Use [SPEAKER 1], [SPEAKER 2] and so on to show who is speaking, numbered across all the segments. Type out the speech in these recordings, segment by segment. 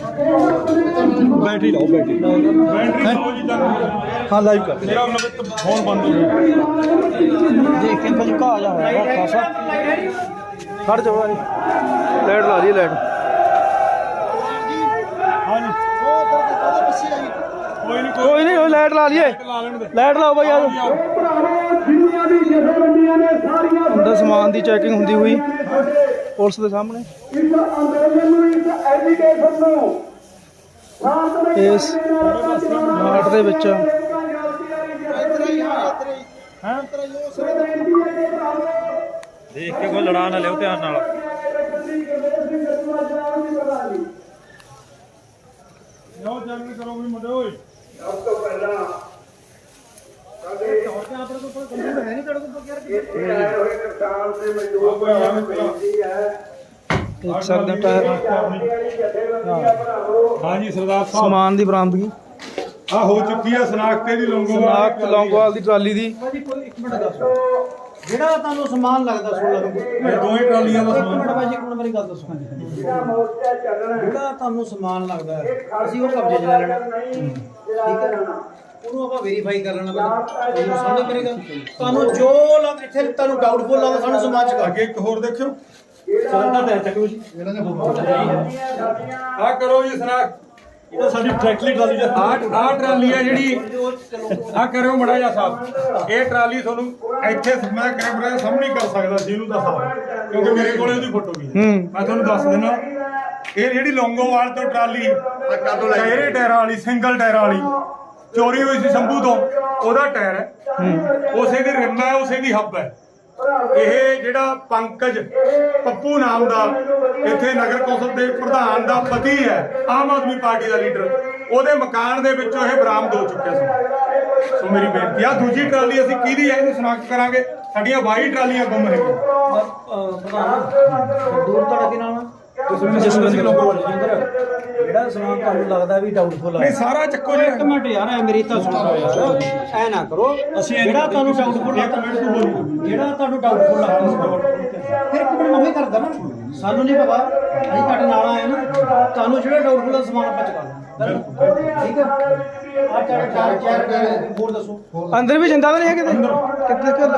[SPEAKER 1] Battery ਲਾਓ battery.
[SPEAKER 2] Battery ਲਾਓ ਜੀ
[SPEAKER 1] ਹਾਂ ਲਾਈਵ ਕਰ।
[SPEAKER 2] ਮੇਰਾ ਨਵੇਂ ਫੋਨ ਬੰਦ ਹੋ ਗਿਆ।
[SPEAKER 1] ਦੇਖ ਕੇ ਭਾਜੀ ਘਾ ਜਾ ਹੋਇਆ ਖਾਸਾ ਖੜ ਜਾਓ ਭਾਜੀ ਲਾਈਟ ਲਾ ਦੀ ਲਾਈਟ।
[SPEAKER 2] ਹਾਂਜੀ। ਕੋਈ ਨਹੀਂ
[SPEAKER 1] ਕੋਈ ਨਹੀਂ ਲਾਈਟ ਲਾ ਲਈਏ। ਲਾਈਟ ਲਾਓ ਭਾਈ ਆ ਜਾਓ। ਅੰਦਰ ਸਮਾਨ ਦੀ ਚੈਕਿੰਗ ਹੁੰਦੀ ਹੋਈ। ਪੁਲਿਸ ਦੇ ਸਾਹਮਣੇ। ਇਸ ਮਾਰਟ ਦੇ ਵਿੱਚ।
[SPEAKER 2] ਦੇਖ ਕੇ ਕੋਈ ਲੜਾ ਨਾ ਲਿਓ ਧਿਆਨ ਨਾਲ। ਲਓ ਜੰਗ ਕਰੋ ਵੀ ਮੁੰਡੇ ਓਏ।
[SPEAKER 1] ਦੇਖ ਸਕਦੇ ਹੋ ਟਾਇਰ
[SPEAKER 2] ਹਾਂਜੀ ਸਰਦਾਰ ਸਾਹਿਬ।
[SPEAKER 1] ਸਮਾਨ ਦੀ ਬਰਾਮਦਗੀ।
[SPEAKER 2] ਆ ਹੋ ਚੁੱਕੀ ਆ ਸਨਾਖਤੇ ਦੀ ਲੰਗੋਵਾਲ
[SPEAKER 1] ਦੀ ਟਰਾਲੀ ਦੀ
[SPEAKER 3] ਜਿਹੜਾ ਤੁਹਾਨੂੰ ਸਮਾਨ ਲੱਗਦਾ 16 ਰੁਪਏ
[SPEAKER 2] ਦੋਵੇਂ ਟਰਾਲੀਆਂ ਦਾ
[SPEAKER 3] ਇੱਕ ਮਿੰਟ
[SPEAKER 2] ਸਮਾਨ
[SPEAKER 3] ਬਾਜੀ ਇੱਕ ਮਿੰਟ ਮੇਰੀ ਗੱਲ ਦੱਸੋ। ਜਿਹੜਾ ਤੁਹਾਨੂੰ ਸਮਾਨ ਲੱਗਦਾ ਹੈ, ਅਸੀਂ ਉਹ ਕਬਜ਼ੇ 'ਚ ਲੈ ਲੈਣਾ। ਠੀਕ ਹੈ। ਉਹਨੂੰ ਆਪਾਂ ਵੈਰੀਫਾਈ ਕਰ ਲੈਣਾ ਪਹਿਲਾਂ। ਤੁਹਾਨੂੰ ਸਮਝ ਕਰੇਗਾ ਤੁਹਾਨੂੰ ਜੋ ਲੱਗ ਇੱਥੇ ਤੁਹਾਨੂੰ ਡਾਊਟਫੁਲ ਲੱਗਦਾ ਸਾਨੂੰ ਸਮਾਨ ਚ
[SPEAKER 2] ਅੱਗੇ ਇੱਕ ਹੋਰ ਦੇਖਿਓ।
[SPEAKER 3] ਚੱਲਦਾ ਤਾਂ ਚੱਕੋ ਜੀ
[SPEAKER 2] ਆ ਕਰੋ ਜੀ ਸਨਾਖ
[SPEAKER 3] ਇਹ ਤਾਂ ਸਾਡੀ ਡਾਇਰੈਕਟਲੀ ਟਰਾਲੀ ਦਾ
[SPEAKER 2] ਆ ਆ ਟਰਾਲੀ ਆ ਜਿਹੜੀ। ਆ ਕਰਿਓ ਮੜਾ ਜਾ ਸਾਹਿਬ ਇਹ ਟਰਾਲੀ ਤੁਹਾਨੂੰ ਇੱਥੇ ਮੈਂ ਕੈਮਰਾ ਦੇ ਸਾਹਮਣੇ ਕਰ ਸਕਦਾ ਸੀ ਇਹਨੂੰ ਦੱਸਾਂ ਕਿਉਂਕਿ ਮੇਰੇ ਕੋਲੇ ਉਹਦੀ ਫੋਟੋ ਵੀ ਹੈ। ਮੈਂ ਤੁਹਾਨੂੰ ਦੱਸ ਦਿੰਦਾ। ਇਹ ਜਿਹੜੀ ਲੌਂਗੋਵਾਲ ਤੋਂ ਟਰਾਲੀ ਟਾਇਰੇ ਟਾਇਰਾਂ ਵਾਲੀ ਸਿੰਗਲ ਟਾਇਰਾਂ ਵਾਲੀ। ਚੋਰੀ ਹੋਈ ਸੀ ਸ਼ੰਭੂ ਤੋਂ। ਉਹਦਾ ਟਾਇਰ ਹੈ। ਉਸੇ ਦੀ ਰਿਮ ਹੈ, ਉਸੇ ਦੀ ਹੱਬ ਹੈ। ਇਹ ਜਿਹੜਾ ਪੰਕਜ ਪੱਪੂ ਨਾਮ ਦਾ ਇੱਥੇ ਨਗਰ ਕੌਂਸਲ ਦੇ ਪ੍ਰਧਾਨ ਦਾ ਪਤੀ ਹੈ, ਆਮ ਆਦਮੀ ਪਾਰਟੀ ਦਾ ਲੀਡਰ, ਉਹਦੇ ਮਕਾਨ ਦੇ ਵਿੱਚੋਂ ਇਹ ਬਰਾਮਦ ਹੋ ਚੁੱਕਿਆ ਸੀ। ਸੋ ਮੇਰੀ ਬੇਨਤੀ ਆ, ਦੂਜੀ ਟਰਾਲੀ ਅਸੀਂ ਕਿਹਦੀ ਹੈ ਇਹਨੂੰ ਸ਼ਨਾਖਤ ਕਰਾਂਗੇ। ਸਾਡੀਆਂ 22 ਟਰਾਲੀਆਂ ਗੁੰਮ ਰਹੀਆਂ।
[SPEAKER 3] ਪ੍ਰਧਾਨ, ਦੂਰ ਤੁਹਾਡਾ ਕੀ ਨਾਮ ਹੈ
[SPEAKER 1] ਜਸਵਿੰਦਰ
[SPEAKER 3] ਜਿਹੜਾ ਸਮਾਨ ਤੁਹਾਨੂੰ ਲੱਗਦਾ ਵੀ ਡਾਊਟਫੁਲ
[SPEAKER 2] ਨਹੀਂ
[SPEAKER 3] ਹੈ
[SPEAKER 2] ਸਾਰਾ ਚੱਕੋ ਜੀ।
[SPEAKER 3] ਇੱਕ ਮਿੰਟ ਯਾਰ ਐ ਮੇਰੀ ਤਾਂ ਸੁਣੋ। ਯਾਰ ਐ ਨਾ ਕਰੋ। ਅਸੀਂ ਜਿਹੜਾ ਤੁਹਾਨੂੰ ਡਾਊਟਫੁਲ
[SPEAKER 2] ਇੱਕ ਮਿੰਟ ਤੂੰ ਬੋਲੀ
[SPEAKER 3] ਜਿਹੜਾ ਤੁਹਾਨੂੰ ਡਾਊਟਫੁਲ ਲੱਗਦਾ ਫਿਰ ਇੱਕ ਮਿੰਟ ਮੈਂ ਵੀ ਕਰਦਾ ਨਾ। ਸਾਨੂੰ ਨਹੀਂ ਪਤਾ ਅਸੀਂ ਤੁਹਾਡੇ ਨਾਲ ਆਏ ਨਾ। ਤੁਹਾਨੂੰ ਜਿਹੜਾ ਡਾਊਟਫੁਲ ਦਾ ਸਮਾਨ ਆਪਾਂ ਚੁਕਾ ਦਾਂਗੇ ਠੀਕ ਹੈ? ਆ ਚਾਰ ਚਾਰ ਚਾਰ ਹੋਰ ਦੱਸੋ।
[SPEAKER 1] ਅੰਦਰ ਵੀ ਜਿੰਦਾ ਤਾਂ ਨਹੀਂ ਹੈ ਕਿਤੇ ਕਿੱਥੇ ਕਰ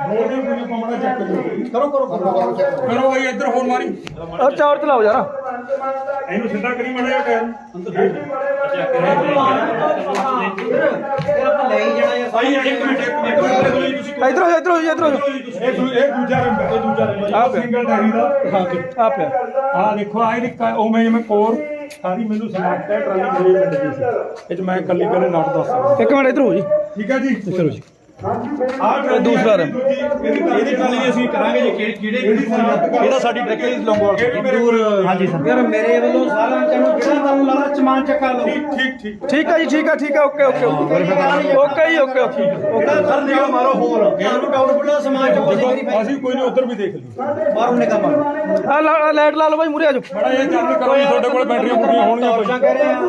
[SPEAKER 2] ਹੋਰ ਹੋਰ ਦੇ ਕੋਈ ਪਮੜਾ ਚੱਕ ਕਰੋ
[SPEAKER 3] ਕਰੋ ਕਰੋ ਕਰੋ।
[SPEAKER 2] ਕਰੋ ਬਈ ਇੱਧਰ ਹੋਰ ਮਾਰੀ।
[SPEAKER 1] ਉਹ ਚੌਰ ਚਲਾਓ ਯਾਰ।
[SPEAKER 2] ਇਹਨੂੰ ਸਿੱਧਾ ਕਰੀ ਮੜਾ ਜਾ ਟਾਇਰ
[SPEAKER 3] ਫਿਰ ਆਪਾਂ ਲੈ ਹੀ ਜਾਣਾ ਯਾਰ
[SPEAKER 2] ਭਾਈ ਇੱਕ ਮਿੰਟ ਇੱਕ ਮਿੰਟ। ਤੁਸੀਂ
[SPEAKER 1] ਇਧਰ ਹੋ ਇਧਰ ਹੋ ਇਧਰ ਹੋ
[SPEAKER 2] ਇਹ ਦੂ- ਇਹ ਦੂਜਾ ਰੰਗ ਹੈ। ਇਹ ਦੂਜਾ ਰੰਗ
[SPEAKER 1] ਆਹ ਪਿਆ।
[SPEAKER 2] ਸਿੰਗਲ ਡੈਰੀ ਦਾ
[SPEAKER 1] ਆ ਪਿਆ।
[SPEAKER 2] ਆ ਦੇਖੋ ਆ ਇਹਦੀ ਕ- ਉਵੇਂ ਜਿਵੇਂ ਕੋਰ। ਸਾਰੀ ਮੈਨੂੰ ਸਮਾਰਟ ਹੈ ਟਰਾਲੀ ਮੇਰੇ ਦੀ ਸੀ ਇਹ ਚ ਮੈਂ ਕੱਲੀ ਕੱਲੇ ਨਟ ਦੱਸ ਸਕਦਾ।
[SPEAKER 1] ਇੱਕ ਮਿੰਟ ਇਧਰ ਹੋ ਜੀ।
[SPEAKER 2] ਠੀਕ ਹੈ ਜੀ।
[SPEAKER 1] ਚਲੋ ਜੀ।
[SPEAKER 2] ਆ ਟਰਾਲੀ
[SPEAKER 1] ਦੂਸਰਾ ਰੰਗ।
[SPEAKER 2] ਇਹਦੀ ਟਰਾਲੀ ਅਸੀਂ ਕਰਾਂਗੇ ਜੀ ਕਿਹੜੇ ਕਿਹੜੇ
[SPEAKER 1] ਇਹਦਾ ਸਾਡੀ ਡਾਇਰੈਕਟਲੀ ਲੌਂਗੋਵਾਲ
[SPEAKER 3] ਹਾਂਜੀ ਸਰ। ਯਾਰ ਮੇਰੇ ਵੱਲੋਂ ਸਾਰਿਆਂ ਨੂੰ ਜਿਹੜਾ ਤੁਹਾਨੂੰ ਲੱਗਦਾ ਸਮਾਨ ਚੱਕਾ ਲਓ।
[SPEAKER 2] ਠੀਕ ਠੀਕ ਠੀਕ।
[SPEAKER 1] ਠੀਕ ਹੈ ਜੀ ਠੀਕ ਹੈ ਠੀਕ ਹੈ ਓਕੇ ਓਕੇ ਓਕੇ। ਓਕੇ ਜੀ ਓਕੇ ਓਕੇ। ਓਕੇ
[SPEAKER 3] ਸਰ ਨਿਗਾਹ ਮਾਰੋ ਹੋਰ ਤੁਹਾਨੂੰ ਡਾਊਟਫੁਲ ਦਾ ਸਮਾਨ ਚੱਕੋ
[SPEAKER 2] ਅਸੀਂ ਕੋਈ ਨਹੀਂ ਉੱਧਰ ਵੀ ਦੇਖ ਲਈ
[SPEAKER 3] ਮਾਰੋ ਨਿਗਾਹ ਮਾਰੋ।
[SPEAKER 1] ਆ ਲਾਈਟ ਲਾ ਲਓ ਭਾਈ ਮੂਰੇ ਆ ਜਾਓ।
[SPEAKER 2] ਬੜਾ ਇਹ ਚੱਲ ਕਰੋ ਜੀ ਤੁਹਾਡੇ ਕੋਲ ਬੈਟਰੀਆਂ ਬੁਟਰੀਆਂ ਹੋਣਗੀਆਂ
[SPEAKER 3] ਟੌਰਚਾਂ ਕਹਿ ਰਹੇ ਆ।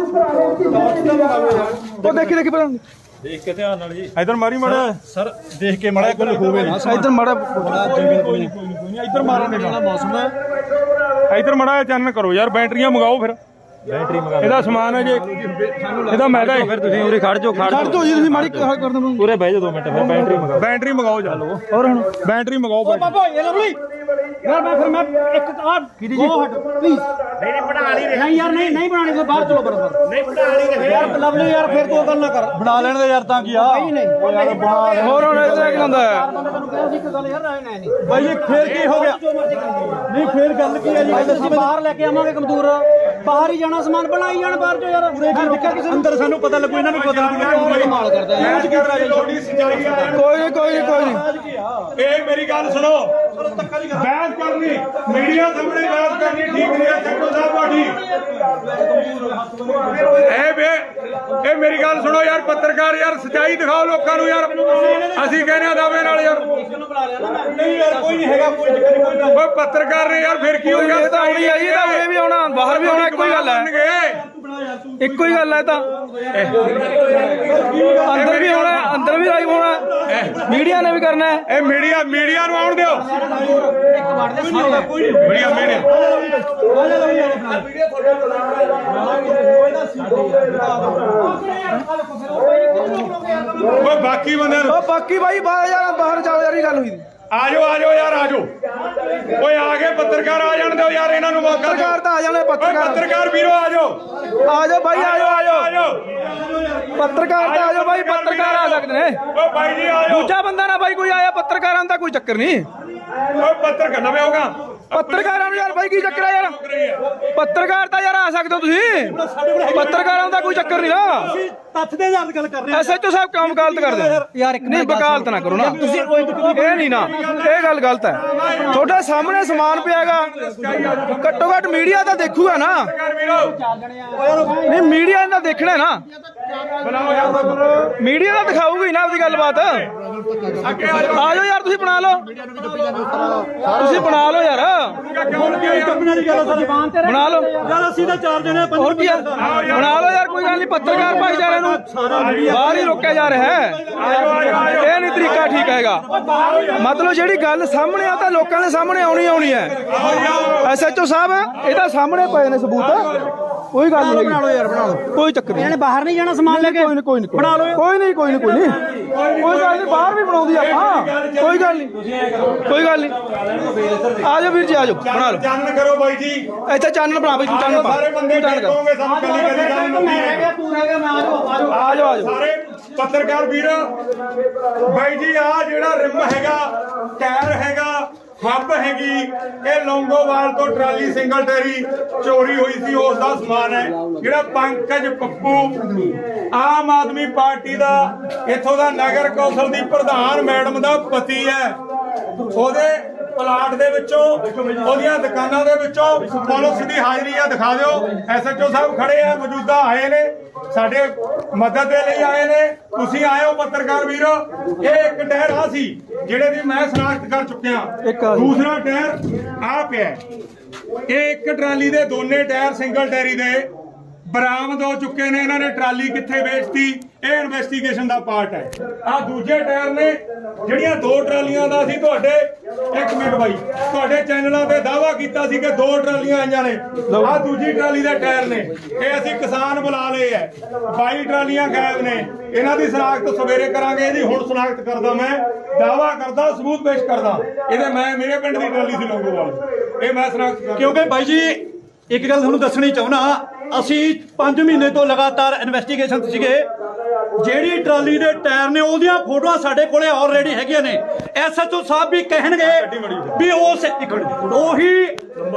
[SPEAKER 3] ਟੌਰਚ ਦਾ ਮਗਾਵੋ ਯਾਰ।
[SPEAKER 1] ਉਹ ਦੇਖੀ ਦੇਖੀ ਪਰ
[SPEAKER 2] ਦੇਖ ਕੇ ਧਿਆਨ ਨਾਲ ਜੀ। ਇਧਰ ਮਾਰੀ ਮੜਾ।
[SPEAKER 1] ਸਰ ਦੇਖ ਕੇ ਮੜਾ ਕੋਈ ਹੋਵੇ। ਨਾ ਇਧਰ ਮੜਾ।
[SPEAKER 2] ਕੋਈ ਨਹੀਂ ਕੋਈ ਨਹੀਂ ਇੱਧਰ ਮਾਰਨ ਦੇ ਮੌਸਮ ਹੈ। ਇੱਧਰ ਮੜਾ ਚੰਨ ਕਰੋ ਯਾਰ ਬੈਟਰੀਆਂ ਮੰਗਾਓ ਫਿਰ। ਬੈਟਰੀ ਮੰਗਾ ਇਹਦਾ ਸਮਾਨ ਹੈ ਜੇ। ਇਹਦਾ ਮੈਦਾ ਫਿਰ ਤੁਸੀਂ ਉਰੇ ਖੜ ਜਾਓ
[SPEAKER 1] ਛੱਡ ਦਿਓ ਜੀ ਤੁਸੀਂ ਮਾੜੀ ਕਰ ਦਵਾਂ
[SPEAKER 2] ਉਰੇ ਬਹਿ ਜਾਓ 2 ਮਿੰਟ ਫਿਰ ਬੈਟਰੀ ਮੰਗਾਓ। ਬੈਟਰੀ ਮੰਗਾਓ ਜਾ। ਲਓ
[SPEAKER 1] ਹੋਰ ਹੁਣ?
[SPEAKER 2] ਬੈਟਰੀ ਮੰਗਾਓ
[SPEAKER 3] ਬਾਬਾ ਇਹ ਲਵਲੀ ਯਾਰ ਮੈਂ ਫਿਰ ਮੈਂ ਇੱਕ ਆ ਗੋ ਹਟ ਪਲੀਜ਼ ਨਹੀਂ ਨਹੀਂ ਬਣਾ ਨਹੀਂ ਰਿਹਾ ਨਹੀਂ ਯਾਰ ਨਹੀਂ ਨਹੀਂ ਬਣਾਣੀ ਕੋਈ ਬਾਹਰ ਚਲੋ ਬਰਬਰ ਨਹੀਂ ਬਣਾ ਨਹੀਂ। ਰਿਹਾ ਯਾਰ ਲਵਲੀ ਯਾਰ ਫਿਰ ਤੂੰ ਗੱਲ ਨਾ ਕਰ।
[SPEAKER 1] ਬਣਾ ਲੈਣ ਦੇ ਯਾਰ ਤਾਂ ਕੀ ਆ?
[SPEAKER 3] ਨਹੀਂ ਨਹੀਂ ਯਾਰ ਬਣਾ
[SPEAKER 1] ਹੋਰ ਹੁਣ ਇਧਰ ਕੀ ਹੁੰਦਾ? ਭਾਈ ਜੀ ਫੇਰ ਕੀ ਹੋ ਗਿਆ? ਨਹੀਂ ਫੇਰ ਗੱਲ ਕੀ ਹੈ ਜੀ?
[SPEAKER 3] ਬਾਹਰ ਲੈ ਕੇ ਆਵਾਂਗੇ ਕਮਜ਼ੋਰ ਬਾਹਰ ਹੀ ਜਾਣਾ ਸਮਾਨ ਬਣਾਈ ਜਾਣ ਬਾਹਰ ਚੋਂ ਯਾਰ। ਕਿਸੇ
[SPEAKER 1] ਅੰਦਰ ਸਾਨੂੰ ਪਤਾ ਲੱਗੂ ਇਹਨਾਂ ਨੂੰ ਪਤਾ ਲੱਗੂ।
[SPEAKER 3] ਕਮਾਲ ਕਰਦਾ ਯਾਰ
[SPEAKER 2] ਮੈਚ ਕਰ ਰਹੀ ਛੋਟੀ ਸਿੰਜਾਈ ਆ।
[SPEAKER 1] ਕੋਈ ਨਹੀਂ ਕੋਈ ਨਹੀਂ ਕੋਈ ਨਹੀਂ।
[SPEAKER 2] ਇਹ ਮੇਰੀ ਗੱਲ ਸੁਣੋ। ਬਹਿਸ ਕਰਨੀ। ਮੀਡੀਆ ਸਾਹਮਣੇ ਬਹਿਸ ਕਰਨੀ ਠੀਕ ਨਹੀਂ ਹੈ ਸੈਕਟਰ ਸਾਹਿਬ ਤੁਹਾਡੀ। ਇਹ ਵੇ ਇਹ ਮੇਰੀ ਗੱਲ ਸੁਣੋ ਯਾਰ ਪੱਤਰਕਾਰ ਯਾਰ ਸਚਾਈ ਦਿਖਾਓ ਲੋਕਾਂ ਨੂੰ ਯਾਰ। ਅਸੀਂ ਕਹਿੰਦੇ ਆ ਦਾਵੇ ਨਾਲ ਯਾਰ।
[SPEAKER 1] ਨਹੀਂ ਯਾਰ ਕੋਈ ਨਹੀਂ ਹੈਗਾ ਕੋਈ ਕੋਈ
[SPEAKER 2] ਪੱਤਰਕਾਰ ਨੇ ਯਾਰ ਫਿਰ ਕੀ ਹੋ ਗਿਆ?
[SPEAKER 1] ਆਉਣੀ ਆਈ ਤਾਂ ਆਉਣਾ ਬਾਹਰ ਵੀ ਆਉਣਾ ਇੱਕੋ ਹੀ ਗੱਲ ਹੈ। ਇੱਕੋ ਹੀ ਗੱਲ ਹੈ ਤਾਂ। ਅੰਦਰ ਵੀ ਹੈ, ਅੰਦਰ ਵੀ ਲਾਈਵ ਹੋਣਾ। ਮੀਡੀਆ ਨੇ ਵੀ ਕਰਨਾ ਹੈ।
[SPEAKER 2] ਇਹ ਮੀਡੀਆ ਮੀਡੀਆ ਨੂੰ ਆਉਣ ਦਿਓ। Media media. ਓਏ ਬਾਕੀ
[SPEAKER 1] ਉਹ ਬਾਕੀ ਬਾਈ ਬਾਹਰ ਯਾਰ ਬਾਹਰ ਜਾਓ ਯਾਰ ਗੱਲ ਹੋਈ। ਦੀ।
[SPEAKER 2] ਆ ਜਾਓ ਆ ਜਾਓ ਯਾਰ ਆ ਜਾਓ ਓਏ ਆ ਗਏ ਪੱਤਰਕਾਰ ਆ ਜਾਣ ਦਿਓ ਯਾਰ ਇਹਨਾਂ ਨੂੰ ਮੌਕਾ ਦਿਓ।
[SPEAKER 1] ਪੱਤਰਕਾਰ ਤਾਂ ਆ ਜਾਣੇ
[SPEAKER 2] ਓਏ
[SPEAKER 1] ਪੱਤਰਕਾਰ।
[SPEAKER 2] ਪੱਤਰਕਾਰ ਵੀਰੋ ਆ ਜਾਓ
[SPEAKER 1] ਆ ਜਾਓ ਬਾਈ ਆ ਜਾਓ ਆ
[SPEAKER 2] ਆ
[SPEAKER 1] ਜਾਓ
[SPEAKER 2] ਜਾਓ
[SPEAKER 1] ਪੱਤਰਕਾਰ ਤਾਂ ਆ ਜਾਓ ਬਾਈ ਪੱਤਰਕਾਰ ਆ ਸਕਦੇ ਨੇ।
[SPEAKER 2] ਓ ਬਾਈ ਜੀ ਆ ਜਾਓ
[SPEAKER 1] ਦੂਜਾ ਬੰਦਾ ਨਾ ਬਾਈ ਕੋਈ ਆਇਆ ਪੱਤਰਕਾਰਾਂ ਦਾ ਕੋਈ ਚੱਕਰ ਨਹੀਂ।
[SPEAKER 2] ਓਏ ਪੱਤਰਕਾਰ ਨਵੇਂ ਹੋਗਾ
[SPEAKER 1] ਪੱਤਰਕਾਰਾਂ ਨੂੰ ਯਾਰ ਬਾਈ ਕੀ ਚੱਕਰ ਆ ਯਾਰ? ਪੱਤਰਕਾਰ ਤਾਂ ਯਾਰ ਆ ਸਕਦੇ ਹੋ ਤੁਸੀਂ। ਪੱਤਰਕਾਰਾਂ ਦਾ ਕੋਈ ਚੱਕਰ ਨਹੀਂ ਨਾ।
[SPEAKER 3] ਤੱਥ ਦੇ ਨਾਲ ਗੱਲ ਕਰ ਰਹੇ
[SPEAKER 1] ਐਸਐਚਓ ਸਾਹਿਬ ਕਿਉਂ ਵਕਾਲਤ ਕਰਦੇ?
[SPEAKER 3] ਯਾਰ ਇੱਕ
[SPEAKER 1] ਨਹੀਂ ਵਕਾਲਤ ਨਾ ਕਰੋ ਨਾ। ਤੁਸੀਂ ਇਹ ਨਹੀਂ ਨਾ। ਇਹ ਗੱਲ ਗਲਤ ਹੈ। ਤੁਹਾਡੇ ਸਾਹਮਣੇ ਸਮਾਨ ਪਿਆਗਾ। ਘੱਟੋ ਘੱਟ ਮੀਡੀਆ ਤਾਂ ਦੇਖੂਗਾ ਨਾ। ਨਹੀਂ ਮੀਡੀਆ ਨੇ ਤਾਂ ਦੇਖਣਾ ਨਾ। ਮੀਡੀਆ ਤਾਂ ਦਿਖਾਊਗੀ ਹੀ ਨਾ ਆਪਦੀ ਗੱਲਬਾਤ।
[SPEAKER 2] ਆ ਜਾਓ
[SPEAKER 1] ਯਾਰ ਤੁਸੀਂ ਬਣਾ ਲਓ। ਤੁਸੀਂ ਬਣਾ ਲਓ ਯਾਰ।
[SPEAKER 3] ਬਾਣ
[SPEAKER 1] ਲਓ।
[SPEAKER 3] ਯਾਰ ਅਸੀਂ ਤਾਂ ਚਾਰ ਜਣੇ ਪੰਜ
[SPEAKER 1] ਹੋਰ ਕੀ ਆ? ਬਣਾ ਲਓ ਯਾਰ ਕੋਈ ਗੱਲ ਨਹੀਂ ਪੱਤਰਕਾਰ ਭਾਈਚਾਰੇ ਨੂੰ। ਬਾਹਰ ਹੀ ਰੋਕਿਆ ਜਾ ਰਿਹਾ ਹੈ। ਇਹ ਨਹੀਂ ਤਰੀਕਾ ਠੀਕ ਹੈਗਾ। ਮਤਲਬ ਜਿਹੜੀ ਗੱਲ ਸਾਹਮਣੇ ਆ ਤਾਂ ਲੋਕਾਂ ਦੇ ਸਾਹਮਣੇ ਆਉਣੀ ਆਉਣੀ ਹੈ। ਐਸਐਚਓ ਸਾਹਿਬ ਇਹਦਾ ਸਾਹਮਣੇ ਪਏ ਨੇ ਸਬੂਤ। ਕੋਈ ਗੱਲ ਨਹੀਂ ਬਣਾ ਲਓ ਯਾਰ ਬਣਾ ਲਓ। ਕੋਈ ਚੱਕਰ ਨਹੀਂ।
[SPEAKER 3] ਇਹਨੇ ਬਾਹਰ ਨਹੀਂ ਜਾਣਾ ਸਮਾਨ ਲੈ ਕੇ?
[SPEAKER 1] ਕੋਈ ਨਹੀਂ ਕੋਈ ਨਹੀਂ ਬਣਾ ਲਓ। ਕੋਈ ਨਹੀਂ ਕੋਈ ਨਹੀਂ ਕੋਈ ਨਹੀਂ। ਕੋਈ ਗੱਲ ਨਹੀਂ ਬਾਹਰ ਵੀ ਬਣਾਉਂਦੀ ਆਪਾਂ। ਕੋਈ ਗੱਲ ਨਹੀਂ। ਕੋਈ ਗੱਲ ਨਹੀਂ। ਆ ਜਾਓ ਵੀਰ ਜੀ ਆ ਜਾਓ। ਬਣਾ ਲਓ।
[SPEAKER 2] ਜਾਣਨ ਕਰੋ ਬਾਈ ਜੀ।
[SPEAKER 1] ਇੱਥੇ ਚਾਨਣ ਬਣਾ ਬਈ ਤੂੰ ਚਾਨਣ ਪਾ।
[SPEAKER 2] ਸਾਰੇ ਬੰਦੇ
[SPEAKER 1] ਚਾਨਣ
[SPEAKER 2] ਦੇਖੋਗੇ ਸਾਨੂੰ ਕੱਲੀ ਕੱਲੀ ਗੱਲ ਨਹੀਂ ਹੈ
[SPEAKER 3] ਤੂੰ ਹੈਗਾ ਮੈਂ ਆ ਜਾਓ ਆ ਜਾਓ
[SPEAKER 1] ਆ ਜਾਓ ਆ ਜਾਓ।
[SPEAKER 2] ਸਾਰੇ ਪੱਤਰਕਾਰ ਵੀਰ ਬਾਈ ਜੀ ਆ ਜਿਹੜਾ ਰਿਮ ਹੈਗਾ ਟਾਇਰ ਹੈਗਾ ਹੱਬ ਹੈਗੀ। ਇਹ ਲੌਂਗੋਵਾਲ ਤੋਂ ਟਰਾਲੀ ਸਿੰਗਲ ਟੈਰੀ ਚੋਰੀ ਹੋਈ ਸੀ, ਉਸ ਦਾ ਸਮਾਨ ਹੈ। ਜਿਹੜਾ ਪੰਕਜ ਪੱਪੂ, ਆਮ ਆਦਮੀ ਪਾਰਟੀ ਦਾ, ਇੱਥੋਂ ਦਾ ਨਗਰ ਕੌਂਸਲ ਦੀ ਪ੍ਰਧਾਨ ਮੈਡਮ ਦਾ ਪਤੀ ਹੈ। ਉਹਦੇ ਪਲਾਟ ਦੇ ਵਿੱਚੋਂ ਉਹਦੀਆਂ ਦੁਕਾਨਾਂ ਦੇ ਵਿੱਚੋਂ ਪੁਲਿਸ ਦੀ ਹਾਜ਼ਰੀ ਆ ਦਿਖਾ ਦਿਓ। ਐਸਐਚਓ ਸਾਹਿਬ ਖੜੇ ਆ ਮੌਜੂਦਾ ਆਏ ਨੇ ਸਾਡੇ ਮਦਦ ਦੇ ਲਈ ਆਏ ਨੇ। ਤੁਸੀਂ ਆਏ ਹੋ ਪੱਤਰਕਾਰ ਵੀਰੋ। ਇਹ ਇੱਕ ਟਾਇਰ ਆ ਸੀ ਜਿਹੜੇ ਦੀ ਮੈਂ ਸ਼ਨਾਖਤ ਕਰ ਚੁੱਕਿਆ। ਦੂਸਰਾ ਟਾਇਰ ਆ ਪਿਆ। ਇਹ ਇੱਕ ਟਰਾਲੀ ਦੇ ਦੋਨੇ ਟਾਇਰ ਸਿੰਗਲ ਟੈਰੀ ਦੇ ਬਰਾਮਦ ਹੋ ਚੁੱਕੇ ਨੇ। ਇਹਨਾਂ ਨੇ ਟਰਾਲੀ ਕਿੱਥੇ ਵੇਚਤੀ? ਇਹ ਇਨਵੈਸਟੀਗੇਸ਼ਨ ਦਾ ਪਾਰਟ ਹੈ। ਆ ਦੂਜੇ ਟਾਇਰ ਨੇ ਜਿਹੜੀਆਂ ਦੋ ਟਰਾਲੀਆਂ ਦਾ ਸੀ ਤੁਹਾਡੇ ਇੱਕ ਮਿੰਟ ਬਾਈ ਤੁਹਾਡੇ ਚੈਨਲਾਂ ਤੇ ਦਾਵਾ ਕੀਤਾ ਸੀ ਕਿ ਦੋ ਟਰਾਲੀਆਂ ਆਈਆਂ ਨੇ। ਆ ਦੂਜੀ ਟਰਾਲੀ ਦੇ ਟਾਇਰ ਨੇ ਇਹ ਅਸੀਂ ਕਿਸਾਨ ਬੁਲਾ ਲਏ ਐ 22 ਟਰਾਲੀਆਂ ਗਾਇਬ ਨੇ। ਇਹਨਾਂ ਦੀ ਸ਼ਨਾਖਤ ਸਵੇਰੇ ਕਰਾਂਗੇ ਇਹਦੀ ਹੁਣ ਸ਼ਨਾਖਤ ਕਰਦਾ ਮੈਂ। ਦਾਵਾ ਕਰਦਾ ਸਬੂਤ ਪੇਸ਼ ਕਰਦਾ। ਇਹਦੇ ਮੈਂ ਮੇਰੇ ਪਿੰਡ ਦੀ ਟਰਾਲੀ ਸੀ ਲੋਗੋਵਾਲ। ਇਹ ਮੈਂ ਸ਼ਨਾਖਤ ਕਰਦਾ।
[SPEAKER 4] ਕਿਉਂਕਿ ਭਾਈ ਜੀ ਇੱਕ ਗੱਲ ਤੁਹਾਨੂੰ ਦੱਸਣੀ ਚਾਹੁੰਦਾ ਅਸੀਂ 5 ਮਹੀਨੇ ਤੋਂ ਲਗਾਤਾਰ ਇਨਵੈਸਟੀਗੇਸ਼ਨ ਸੀਗੇ। ਜਿਹੜੀ ਟਰਾਲੀ ਦੇ ਟਾਇਰ ਨੇ ਉਹਦੀਆਂ ਫੋਟੋਆਂ ਸਾਡੇ ਕੋਲੇ ਆਲਰੇਡੀ ਹੈਗੀਆਂ ਨੇ। ਐਸਐਚਓ ਸਾਹਿਬ ਵੀ ਕਹਿਣਗੇ ਵੀ ਉਸ ਉਹੀ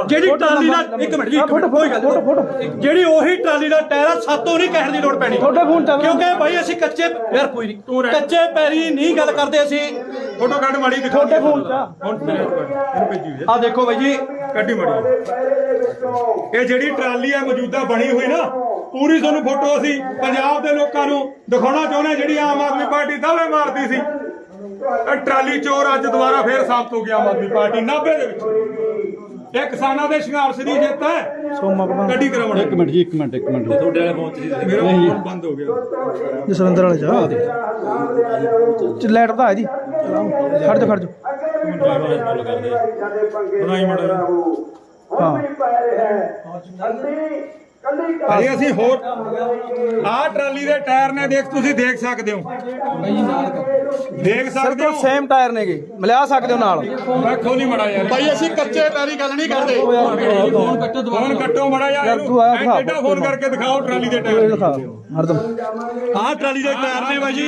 [SPEAKER 4] ਜਿਹੜੀ ਟਰਾਲੀ ਦਾ ਇੱਕ ਮਿੰਟ ਜੀ ਇੱਕ ਮਿੰਟ ਕੋਈ ਗੱਲ। ਜਿਹੜੀ ਉਹੀ ਟਰਾਲੀ ਦਾ ਟਾਇਰ ਆ ਸਾਤੋਂ ਨਹੀਂ ਕਹਿਣ ਦੀ ਲੋੜ ਪੈਣੀ।
[SPEAKER 1] ਤੁਹਾਡੇ ਫੋਨ ਚੱਲ ਰਿਹਾ।
[SPEAKER 4] ਕਿਉਂਕਿ ਭਾਈ ਅਸੀਂ ਕੱਚੇ ਯਾਰ ਕੋਈ ਨਹੀਂ। ਕੱਚੇ ਪੈਰੀ ਨਹੀਂ ਗੱਲ ਕਰਦੇ ਅਸੀਂ।
[SPEAKER 2] ਫੋਟੋ ਕੱਢ ਮਾੜੀ ਦਿਖਾ
[SPEAKER 1] ਤੁਹਾਡੇ ਫੋਨ 'ਚ ਆ।
[SPEAKER 4] ਆ। ਦੇਖੋ ਭਾਈ ਜੀ।
[SPEAKER 2] ਕੱਢੀ ਮਾੜੀ ਇਹ ਜਿਹੜੀ ਟਰਾਲੀ ਹੈ ਮੌਜੂਦਾ ਬਣੀ ਹੋਈ ਨਾ ਪੂਰੀ ਤੁਹਾਨੂੰ ਫੋਟੋ ਅਸੀਂ ਪੰਜਾਬ ਦੇ ਲੋਕਾਂ ਨੂੰ ਦਿਖਾਉਣਾ ਚਾਹੁੰਦੇ ਜਿਹੜੀ ਆਮ ਆਦਮੀ ਪਾਰਟੀ ਦਾਅਵੇ ਮਾਰਦੀ ਸੀ। ਇਹ ਟਰਾਲੀ ਚੋਰ ਅੱਜ ਦੁਬਾਰਾ ਫੇਰ ਸਾਬਤ ਹੋ ਗਿਆ ਆਮ ਆਦਮੀ ਪਾਰਟੀ 90 ਦੇ ਵਿੱਚ। ਇਹ ਕਿਸਾਨਾਂ ਦੇ ਸੰਘਰਸ਼ ਦੀ ਜਿੱਤ ਹੈ।
[SPEAKER 1] ਸੋਮਾ ਪ੍ਰਧਾਨ
[SPEAKER 2] ਗੱਡੀ ਕਰਾਉਣੀ।
[SPEAKER 4] ਇੱਕ ਮਿੰਟ ਜੀ ਇੱਕ ਮਿੰਟ ਇੱਕ ਮਿੰਟ।
[SPEAKER 2] ਮੇਰਾ ਫੋਨ ਬੰਦ ਹੋ ਗਿਆ।
[SPEAKER 1] ਜਸਵਿੰਦਰ ਵਾਲੇ ਜਾ। ਚ ਲੈਟਰ ਤਾਂ ਆ ਜੀ ਖੜ ਜਾ ਖੜ ਜਾ।
[SPEAKER 2] ਬਣਾਈ ਮੜਾ
[SPEAKER 1] ਹਾਂ।
[SPEAKER 2] ਅਜੇ ਅਸੀਂ ਹੋਰ ਆਹ ਟਰਾਲੀ ਦੇ ਟਾਇਰ ਨੇ ਦੇਖ ਤੁਸੀਂ ਦੇਖ ਸਕਦੇ ਹੋ। ਦੇਖ ਸਕਦੇ ਹੋ?
[SPEAKER 1] ਸੇਮ ਟਾਇਰ ਨੇਗੇ। ਮਿਲਾ ਸਕਦੇ ਹੋ ਨਾਲ।
[SPEAKER 2] ਰੱਖੋ ਨਹੀਂ ਮੜਾ ਯਾਰ
[SPEAKER 4] ਭਾਈ ਅਸੀਂ ਕੱਚੇ ਪੈਰੀ ਗੱਲ ਨਹੀਂ ਕਰਦੇ।
[SPEAKER 2] ਫੋਨ ਕੱਟੋ ਮੜਾ ਯਾਰ। ਐਡਾ ਫੋਨ ਕਰਕੇ ਦਿਖਾਓ ਟਰਾਲੀ ਦੇ ਟਾਇਰ
[SPEAKER 1] ਹਰਦਮ।
[SPEAKER 4] ਆਹ ਟਰਾਲੀ ਦੇ ਟਾਇਰ ਨੇ ਭਾਈ ਜੀ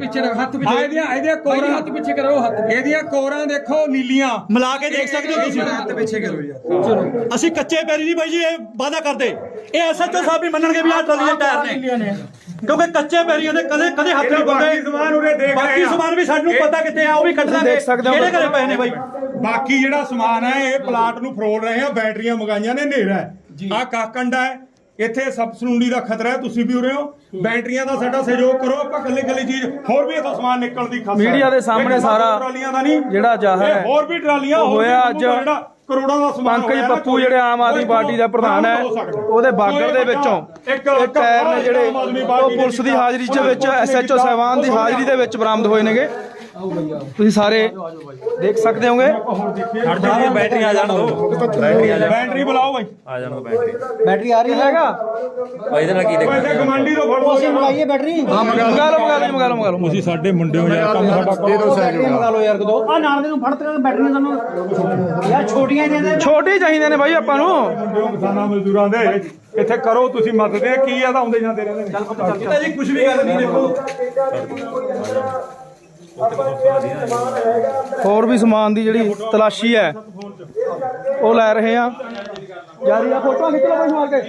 [SPEAKER 2] ਪਿੱਛੇ ਹੱਥ ਪਿੱਛੇ। ਇਹਦੀਆਂ ਇਹਦੀਆਂ ਕੋਰਾਂ ਹੱਥ ਪਿੱਛੇ ਕਰੋ ਹੱਥ ਇਹਦੀਆਂ ਕੋਰਾਂ ਦੇਖੋ ਨੀਲੀਆਂ।
[SPEAKER 4] ਮਿਲਾ ਕੇ ਦੇਖ ਸਕਦੇ ਹੋ ਤੁਸੀਂ? ਹੱਥ ਪਿੱਛੇ ਕਰੋ ਯਾਰ। ਅਸੀਂ ਕੱਚੇ ਪੈਰੀ ਨਹੀਂ ਭਾਈ ਜੀ ਇਹ ਵਾਅਦਾ ਕਰਦੇ। ਇਹ ਐਸਐਚਓ ਸਾਹਿਬ ਵੀ ਮੰਨਣਗੇ ਵੀ ਆਹ ਟਰਾਲੀ ਦੇ ਟਾਇਰ ਨੇ। ਕਿਉਂਕਿ ਕੱਚੇ ਪੈਰੀਆਂ ਦੇ ਕਦੇ ਕਦੇ ਹੱਥ ਨਹੀਂ
[SPEAKER 2] ਬਾਕੀ
[SPEAKER 4] ਪਾਉਂਦੇ
[SPEAKER 2] ਸਮਾਨ ਉਰੇ ਦੇਖ ਰਹੇ
[SPEAKER 4] ਬਾਕੀ
[SPEAKER 2] ਆ।
[SPEAKER 4] ਸਮਾਨ ਵੀ ਸਾਨੂੰ ਪਤਾ ਕਿੱਥੇ ਆ ਉਹ ਵੀ ਕੱਢ ਲਾਂਗੇ
[SPEAKER 1] ਦੇਖ ਸਕਦੇ ਹੋ।
[SPEAKER 4] ਕਿਹੜੇ ਘਰੇ ਪਏ ਨੇ ਭਾਈ
[SPEAKER 2] ਬਾਕੀ ਜਿਹੜਾ ਸਮਾਨ ਹੈ ਇਹ ਪਲਾਟ ਨੂੰ ਫਰੋਲ ਰਹੇ ਆ ਬੈਟਰੀਆਂ ਮੰਗਾਈਆਂ ਨੇ ਹਨੇਰਾ ਆਹ ਕਾਕੰਡਾ ਹੈ। ਇੱਥੇ ਸਬ ਸਨੂਲੀ ਦਾ ਖਤਰਾ ਹੈ ਤੁਸੀਂ ਵੀ ਉਰੇ ਹੋ। ਬੈਟਰੀਆਂ ਦਾ ਸਾਡਾ ਸਹਿਯੋਗ ਕਰੋ ਆਪਾਂ ਕੱਲੇ ਕੱਲੇ ਚੀਜ਼ ਹੋਰ ਵੀ ਇਥੋਂ ਸਮਾਨ ਨਿਕਲਦੀ ਖਾਸਾ
[SPEAKER 1] ਮੀਡੀਆ ਦੇ ਸਾਹਮਣੇ ਸਾਰਾ
[SPEAKER 2] ਟਰਾਲੀਆਂ ਦਾ ਨਹੀਂ।
[SPEAKER 1] ਜਿਹੜਾ ਜਾਹਰ
[SPEAKER 2] ਇਹ
[SPEAKER 1] ਹੈ,
[SPEAKER 2] ਹੋਰ ਵੀ ਟਰਾਲੀਆਂ
[SPEAKER 1] ਉਹ
[SPEAKER 2] ਹੋਰ ਵੀ
[SPEAKER 1] ਹੋਇਆ ਅੱਜ
[SPEAKER 2] ਜਿਹੜਾ ਕਰੋੜਾਂ ਦਾ ਸਮਾਨ
[SPEAKER 1] ਪੰਕਜ
[SPEAKER 2] ਹੋਇਆ ਨਾ
[SPEAKER 1] ਪੱਪੂ ਜਿਹੜੇ ਆਮ ਆਦਮੀ ਪਾਰਟੀ ਦਾ ਪ੍ਰਧਾਨ ਹੈ
[SPEAKER 2] ਹੋ ਸਕਦਾ।
[SPEAKER 1] ਉਹਦੇ ਬਾਗਰ ਦੇ ਵਿੱਚੋਂ
[SPEAKER 2] ਇੱਕ-
[SPEAKER 1] ਇਹ ਟਾਇਰ ਨੇ ਜਿਹੜੇ
[SPEAKER 2] ਆਮ ਆਦਮੀ
[SPEAKER 1] ਉਹ
[SPEAKER 2] ਪਾਰਟੀ
[SPEAKER 1] ਪੁਲਿਸ ਦੀ ਹਾਜ਼ਰੀ ਦੇ ਵਿੱਚ ਐਸਐਚਓ ਸਾਹਿਬਾਨ ਦੀ ਹਾਜ਼ਰੀ ਦੇ ਵਿੱਚ ਬਰਾਮਦ ਹੋਏ ਨੇਗੇ। ਤੁਸੀਂ ਸਾਰੇ ਦੇਖ ਸਕਦੇ ਹੋਗੇ।
[SPEAKER 5] ਬੈਟਰੀ ਆ ਜਾਣ ਦੋ।
[SPEAKER 2] ਬੈਟਰੀ ਬੁਲਾਓ ਬਾਈ।
[SPEAKER 5] ਆ ਜਾਣ ਦੋ ਬੈਟਰੀ।
[SPEAKER 3] ਬੈਟਰੀ ਆ ਰਹੀ ਹੈ।
[SPEAKER 1] ਹੈਗਾ?
[SPEAKER 5] ਭਾਈ ਇਹਦੇ ਨਾਲ ਕੀ ਦੇਖਣਾ
[SPEAKER 2] ਪੈਸੇ ਕਮਾਂਡੀ ਤੋਂ ਫੜ
[SPEAKER 3] ਅਸੀਂ ਮੰਗਾਈਏ ਬੈਟਰੀ?
[SPEAKER 1] ਮੰਗਾ ਲਓ ਮੰਗਾ ਲਓ ਜੀ, ਮੰਗਾ ਲਓ ਮੰਗਾ ਲਓ।
[SPEAKER 2] ਤੁਸੀਂ ਸਾਡੇ ਮੁੰਡੇ ਹੋ ਯਾਰ ਕੰਮ ਸਾਡਾ
[SPEAKER 3] ਦੇ ਦੋ ਬੈਟਰੀ ਮੰਗਾ ਲਓ ਯਾਰ ਕਦੋਂ ਆ ਨਾਲ ਦੇ ਨੂੰ ਫੜ ਤੱਕ ਤੁਹਾਨੂੰ ਯਾਰ ਛੋਟੀਆਂ
[SPEAKER 1] ਛੋਟੀ ਚਾਹੀਦੇ ਨੇ ਬਾਈ ਆਪਾਂ ਨੂੰ।
[SPEAKER 2] ਕਿਸਾਨਾਂ ਮਜ਼ਦੂਰਾਂ ਦੇ ਇੱਥੇ ਕਰੋ ਤੁਸੀਂ ਮਦਦ ਇਹ ਕੀ ਆ ਤਾਂ ਆਉਂਦੇ ਜਾਂਦੇ ਰਹਿੰਦੇ ਨੇ।
[SPEAKER 4] ਜੀ ਕੁਝ ਵੀ ਗੱਲ ਨਹੀਂ ਦੇਖੋ।
[SPEAKER 1] ਹੋਰ ਵੀ ਸਮਾਨ ਦੀ ਜਿਹੜੀ ਤਲਾਸ਼ੀ ਹੈ ਉਹ ਲੈ ਰਹੇ ਆ ਜਾਰੀ ਆ ਫੋਟੋਆਂ ਖਿੱਚ ਲਓ ਬਾਈ ਮਾਰ ਕੇ।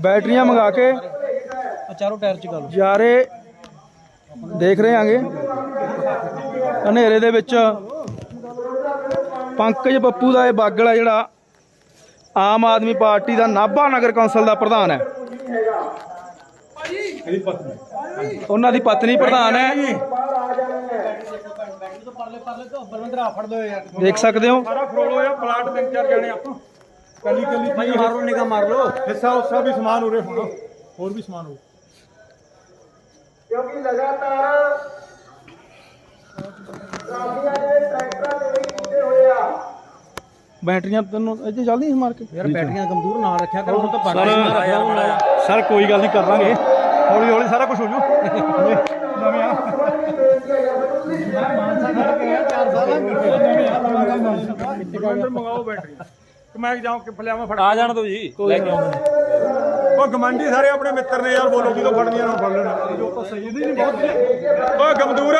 [SPEAKER 1] ਬੈਟਰੀਆਂ ਮੰਗਾ ਕੇ
[SPEAKER 3] ਆ ਚਾਰੋਂ ਟਾਇਰ ਚ ਗੱਲ।
[SPEAKER 1] ਜਾਰੇ ਦੇਖ ਰਹੇ ਆਂਗੇ ਹਨੇਰੇ ਦੇ ਵਿੱਚ ਪੰਕਜ ਪੱਪੂ ਦਾ ਇਹ ਬਾਗਲ ਹੈ ਜਿਹੜਾ ਆਮ ਆਦਮੀ ਪਾਰਟੀ ਦਾ ਨਾਭਾ ਨਗਰ ਕੌਂਸਲ ਦਾ ਪ੍ਰਧਾਨ ਹੈ।
[SPEAKER 2] ਇਹਦੀ ਪਤਨੀ
[SPEAKER 1] ਉਹਨਾਂ ਦੀ ਪਤਨੀ ਪ੍ਰਧਾਨ ਹੈ।
[SPEAKER 3] ਆ
[SPEAKER 1] ਦੇਖ ਸਕਦੇ ਹੋ।
[SPEAKER 2] ਸਾਰਾ ਫਰੋਲ ਹੋਇਆ ਪਲਾਟ ਤਿੰਨ ਚਾਰ ਜਾਣੇ ਆਪਾਂ। ਕੱਲੀ ਕੱਲੀ
[SPEAKER 3] ਭਾਈ ਮਾਰ ਲਓ ਨਿਗਾ ਮਾਰ ਲਓ।
[SPEAKER 2] ਹਿੱਸਾ ਉਸਾ ਵੀ ਸਮਾਨ ਉਰੇ ਹੋਣਾ। ਹੋਰ ਵੀ ਸਮਾਨ ਹੋ
[SPEAKER 6] ਕਿਉਂਕਿ ਲਗਾਤਾਰ ਕਾਫੀਆਂ ਦੇ ਟਰੈਕਟਰਾਂ ਦੇ ਵਿੱਚ ਕੀਤੇ ਹੋਏ ਆ
[SPEAKER 1] ਬੈਟਰੀਆਂ ਤੈਨੂੰ ਇੱਥੇ ਚੱਲਦੀ ਸੀ ਮਾਰ ਕੇ
[SPEAKER 3] ਯਾਰ ਬੈਟਰੀਆਂ ਕਮਜ਼ੋਰ ਨਾ ਰੱਖਿਆ ਕਰੋ ਹੁਣ ਤਾਂ ਪਰਲੇ
[SPEAKER 4] ਸਰ ਕੋਈ ਗੱਲ ਨਹੀਂ ਕਰ ਲਾਂਗੇ। ਹੌਲੀ ਹੌਲੀ ਸਾਰਾ ਕੁਝ ਹੋ ਜੂ।
[SPEAKER 2] ਮੰਗਾਓ ਬੈਟਰੀ ਕਿ ਮੈਂ ਜਾਉਂ ਕਿ ਫਲਿਆਵਾਂ ਫੜ
[SPEAKER 5] ਆ ਜਾਣ ਦੋ ਜੀ। ਲੈ ਕੇ ਆਉਂਦੇ
[SPEAKER 2] ਉਹ ਗਮੰਡੀ ਸਾਰੇ ਆਪਣੇ ਮਿੱਤਰ ਨੇ ਯਾਰ ਬੋਲੋ ਕਿਦੋਂ ਫੜਨੀਆਂ ਨਾ ਫੜ ਲੈਣਾ। ਉਹ ਗਮਦੂਰ।